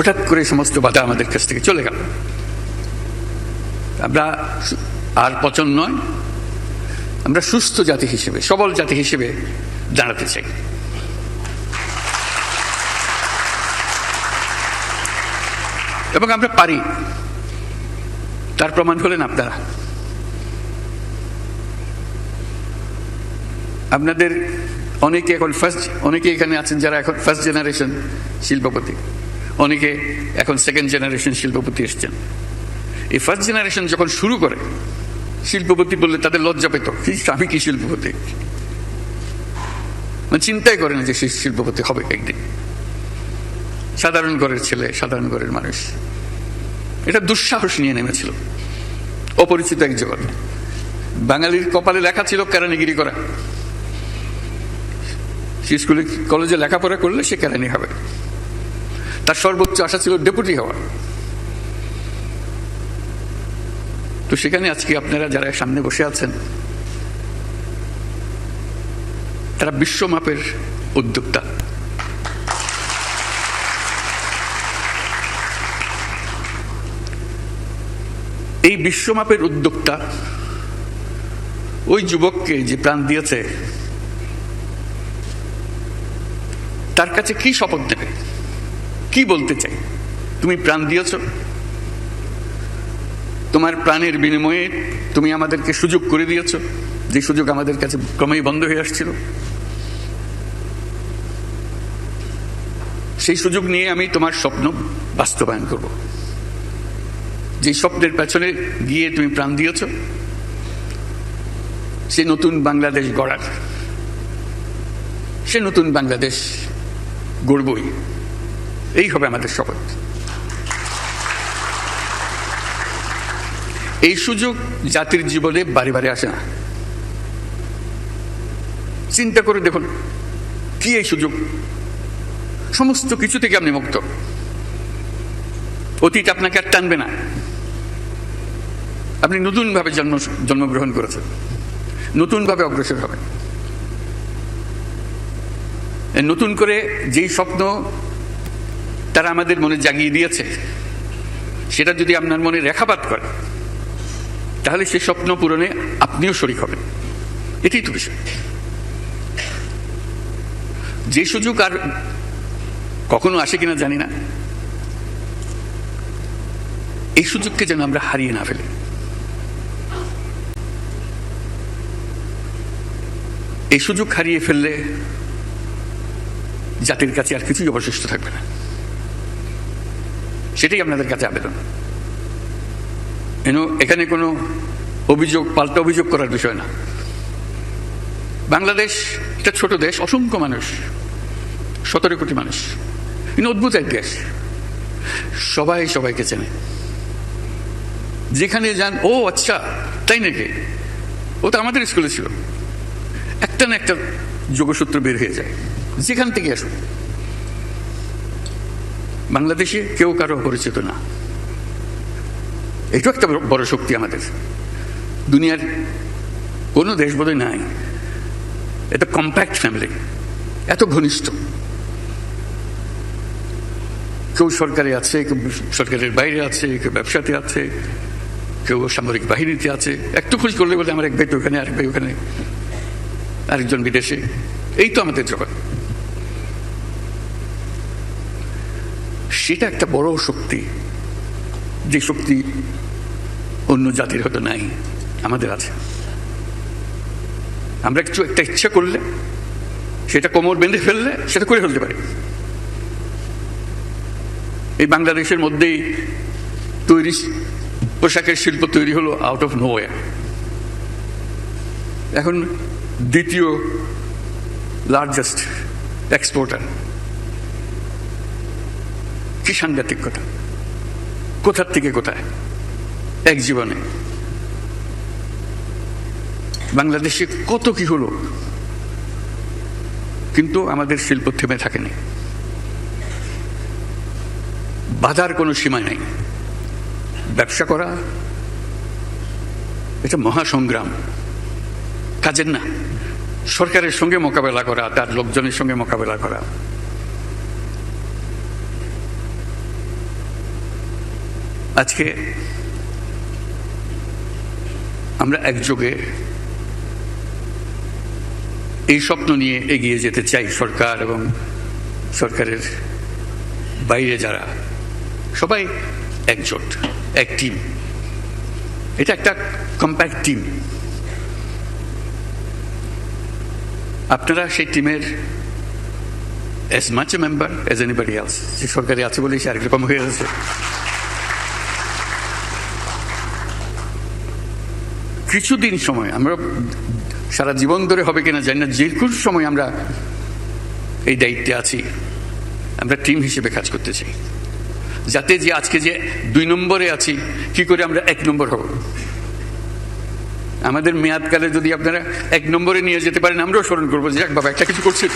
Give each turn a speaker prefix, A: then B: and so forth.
A: হঠাৎ করে সমস্ত বাধা আমাদের কাছ থেকে চলে গেল। আমরা আর পচন নয়, আমরা সুস্থ জাতি হিসেবে, সবল জাতি হিসেবে দাঁড়াতে চাই। এবং আমরা পারি। তার প্রমাণ হলেন আপনারা। আপনাদের অনেকে এখন ফার্স্ট অনেকে এখানে আছেন যারা এখন ফার্স্ট জেনারেশন শিল্পপতি। অনেকে এখন সেকেন্ড জেনারেশন শিল্পপতি এসছেন। এই ফার্স্ট জেনারেশন যখন শুরু করে শিল্পপতি বললে তাদের লজ্জা পেত "কি, আমি কি শিল্পপতি? মানে চিন্তাই করে না যে সে শিল্পপতি হবে একদিন। সাধারণ ঘরের ছেলে সাধারণ ঘরের মানুষ। এটা দুঃসাহস নিয়ে নেমেছিল। অপরিচিত এক জগৎ বাঙালির কপালে লেখা ছিল কেরানিগিরি করা। স্কুলে কলেজে লেখাপড়া করলে সে কেরানি হবে। তার সর্বোচ্চ আশা ছিল ডেপুটি হওয়া তো সেখানে আজকে আপনারা যারা সামনে বসে আছেন, তারা বিশ্বমাপের উদ্যোক্তা। এই বিশ্বমাপের উদ্যোক্তা ওই যুবককে যে প্রাণ দিয়েছে, তার কাছে কি শপথ নেবে? কি বলতে চাই? তুমি প্রাণ দিয়েছ। তোমার প্রাণের বিনিময়ে তুমি আমাদেরকে সুযোগ করে দিয়েছ। যে সুযোগ আমাদের কাছে ক্রমেই বন্ধ হয়ে আসছিল। সেই সুযোগ নিয়ে আমি তোমার স্বপ্ন বাস্তবায়ন করব। যে স্বপ্নের পেছনে গিয়ে তুমি প্রাণ দিয়েছ, সে নতুন বাংলাদেশ গড়ার, সে নতুন বাংলাদেশ গড়বই। এই হবে আমাদের শপথ। এই সুযোগ জাতির জীবনে বারে বারে আসে না। চিন্তা করে দেখুন, কি এই সুযোগ? সমস্ত কিছু থেকে আপনি মুক্ত। অতীত আপনাকে আর টানবে না। আপনি নতুনভাবে জন্ম, জন্মগ্রহণ করেছেন। নতুনভাবে অগ্রসর হবেন। নতুন করে যেই স্বপ্ন তারা আমাদের মনে জাগিয়ে দিয়েছে। সেটা যদি আপনার মনে রেখাপাত করে, তাহলে সেই স্বপ্ন পূরণে আপনিও শরিক হবেন। এটাই তো বিষয়। যে সুযোগ আর কখনো আসে কিনা জানি না। এই সুযোগকে যেন আমরা হারিয়ে না ফেলি। এই সুযোগ হারিয়ে ফেললে জাতির কাছে আর কিছুই অবশিষ্ট থাকবে না। সেটাই আপনাদের কাছে আবেদন। এখানে কোনো অভিযোগ, পাল্টা অভিযোগ করার বিষয় না। বাংলাদেশ একটা ছোট দেশ, অসংখ্য মানুষ, সতেরো কোটি মানুষ। কিন্তু অদ্ভুত এক দেশ। সবাই সবাইকে চেনে। যেখানে যান, ও আচ্ছা তাই নাকি? ও তো আমাদের স্কুলে ছিল। একটা না একটা যোগসূত্র বের হয়ে যায়। যেখান থেকে আসুন বাংলাদেশে কেউ কারও পরিচিত না। এটাও একটা বড়- শক্তি আমাদের। দুনিয়ার কোনো দেশ বোধহয় নাই। এটা কম্প্যাক্ট ফ্যামিলি এত ঘনিষ্ঠ। কেউ সরকারে আছে, কেউ সরকারের বাইরে আছে, কেউ ব্যবসাতে আছে, কেউ সামরিক বাহিনীতে আছে। একটু খোঁজ করলে বলে আমার এক ভাই তো ওখানে, আরেক ভাই ওখানে, আরেকজন বিদেশে। এই তো আমাদের জগৎ। সেটা একটা বড় শক্তি। যে শক্তি অন্য জাতির হয়তো নাই, আমাদের আছে। আমরা কিছু একটা ইচ্ছা করলে, সেটা কোমর বেঁধে ফেললে, সেটা করে ফেলতে পারি। এই বাংলাদেশের মধ্যেই তৈরি পোশাকের শিল্প তৈরি হলো আউট অফ নো এখন দ্বিতীয় লার্জেস্ট এক্সপোর্টার কি সাংঘাতিক কথা? কোথার থেকে কোথায়? এক জীবনে। বাংলাদেশে কত কি হলো, কিন্তু আমাদের শিল্প থেমে থাকেনি। বাধার কোনো সীমা নেই। ব্যবসা করা, এটা মহাসংগ্রাম। কাজের না, সরকারের সঙ্গে মোকাবেলা করা, তার লোকজনের সঙ্গে মোকাবেলা করা। আজকে আমরা একযোগে এই স্বপ্ন নিয়ে এগিয়ে যেতে চাই সরকার এবং সরকারের বাইরে যারা, সবাই একজোট, এক টিম। এটা একটা কম্প্যাক্ট টিম আপনারা সেই টিমের as much a member as anybody else যে সরকারি আছে বলেই সে আরেক রকম হয়ে গেছে। কিছুদিন সময়, আমরা সারা জীবন ধরে হবে কিনা জানি না, যে কোনো সময় আমরা এই দায়িত্বে আছি, আমরা টিম হিসেবে কাজ করতে চাই। যাতে যে আজকে যে দুই নম্বরে আছি, কি করে আমরা এক নম্বর হব? আমাদের মেয়াদকালে যদি আপনারা এক নম্বরে নিয়ে যেতে পারেন, আমরাও স্মরণ করব যে, যাক বাবা, একটা কিছু করছি।